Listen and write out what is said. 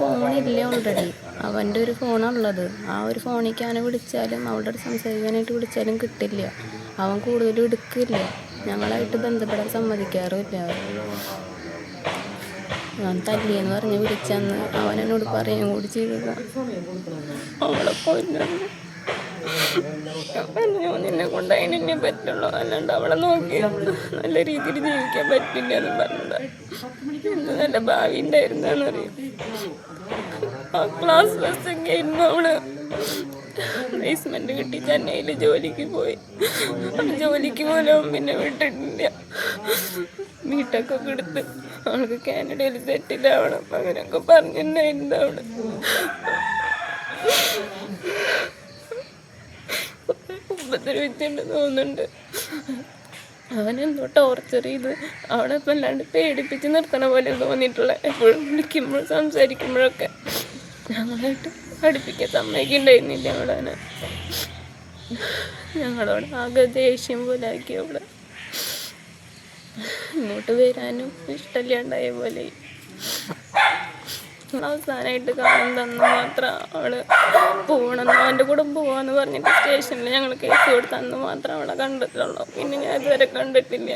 ഫോണില്ല already അവന്റെ ഒരു ഫോണുള്ളത്. ആ ഒരു ഫോണിലേക്ക് വിളിച്ചാലും അവളുടെ അടുത്ത് സംസാരിക്കാനായിട്ട് വിളിച്ചാലും കിട്ടില്ല. അവൻ കൂടുതലും എടുക്കില്ല. ഞങ്ങളായിട്ട് ബന്ധപ്പെടാൻ സമ്മതിക്കാറുമില്ല. ഞാൻ തല്ലിയെന്ന് പറഞ്ഞ് വിളിച്ചന്ന് അവൻ എന്നോട് കൂടി ചെയ്തതാണ് അവളെ ഞാൻ പറഞ്ഞു നിന്നെ കൊണ്ട് അതിനെ പറ്റുള്ളൂ. അല്ലാണ്ട് അവളെ നോക്കി നല്ല രീതിയിൽ ജീവിക്കാൻ പറ്റില്ല എന്ന് പറഞ്ഞത്. നല്ല ഭാവി അറിയാം. ആ ക്ലാസ് ബസ്സൊക്കെ ആയിരുന്നു അവൾ. പ്ലേസ്മെന്റ് കിട്ടി ചെന്നൈയിൽ ജോലിക്ക് പോയി. ജോലിക്ക് പോലും പിന്നെ വിട്ടിട്ടില്ല. വീട്ടൊക്കെ എടുത്ത് അവൾക്ക് കാനഡയിൽ സെറ്റിൽ ആവണം. അങ്ങനെയൊക്കെ പറഞ്ഞിട്ടുണ്ടായിരുന്നു അവൾ. ഉപദ്രവിച്ചുണ്ട് തോന്നുന്നുണ്ട്. അവനെന്തോ ടോർച്ചർ ചെയ്ത് അവളെ ഇപ്പം പേടിപ്പിച്ച് നിർത്തണ പോലെ തോന്നിയിട്ടുള്ള എപ്പോഴും വിളിക്കുമ്പോഴും സംസാരിക്കുമ്പോഴൊക്കെ ഞങ്ങളായിട്ട് അടുപ്പിക്കാൻ സമ്മതിക്കുന്നുണ്ടായിരുന്നില്ല അവളെ ഞങ്ങളോട് ആകെ ദേഷ്യം പോലെ ആക്കി അവളെ ഇങ്ങോട്ട് വരാനും ഇഷ്ടമില്ലാണ്ടായ പോലെ. അവസാനമായിട്ട് കാണുന്നതെന്ന് മാത്രം അവൾ പോകണമെന്ന് അവന്റെ കൂടെ പോവാന്ന് പറഞ്ഞിട്ട് സ്റ്റേഷനിൽ ഞങ്ങൾ കേസ് കൊടുത്തന്ന് മാത്രം അവളെ കണ്ടിട്ടുള്ളൂ. പിന്നെ ഞാൻ ഇതുവരെ കണ്ടിട്ടില്ല.